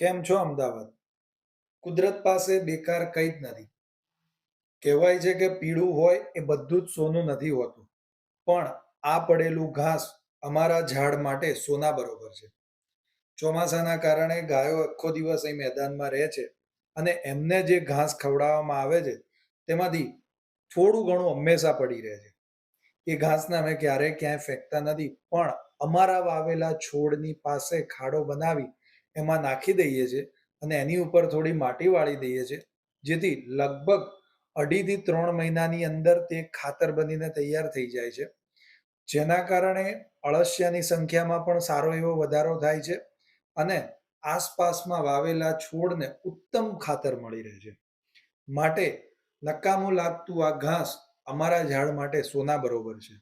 કેમ છો, અમદાવાદ? કુદરત પાસે બેકાર કંઈ જ નથી. કહેવાય છે કે પીળું હોય એ બધું જ સોનું નથી હોતું. પણ આ પડેલું ઘાસ અમારા ઝાડ માટે સોના બરોબર છે. ચોમાસાના કારણે ગાયો આખો દિવસ અહીં મેદાનમાં રહે છે અને એમને જે ઘાસ ખવડાવવામાં આવે છે, તેમાંથી થોડું ઘણું હંમેશા પડી રહે છે. એ ઘાસને અમે ક્યારેય ક્યાંય ફેંકતા નથી, પણ અમારા વાવેલા છોડની પાસે ખાડો બનાવી એમાં નાખી દઈએ છીએ અને એની ઉપર થોડી માટી વાળી દઈએ છીએ, જેથી લગભગ અઢીથી ત્રણ મહિનાની અંદર તે ખાતર બનીને તૈયાર થઈ જાય છે. જેના કારણે અળસિયાની સંખ્યામાં પણ સારો એવો વધારો થાય છે અને આસપાસમાં વાવેલા છોડને ઉત્તમ ખાતર મળી રહે છે. માટે નકામું લાગતું આ ઘાસ અમારા ઝાડ માટે સોના બરોબર છે.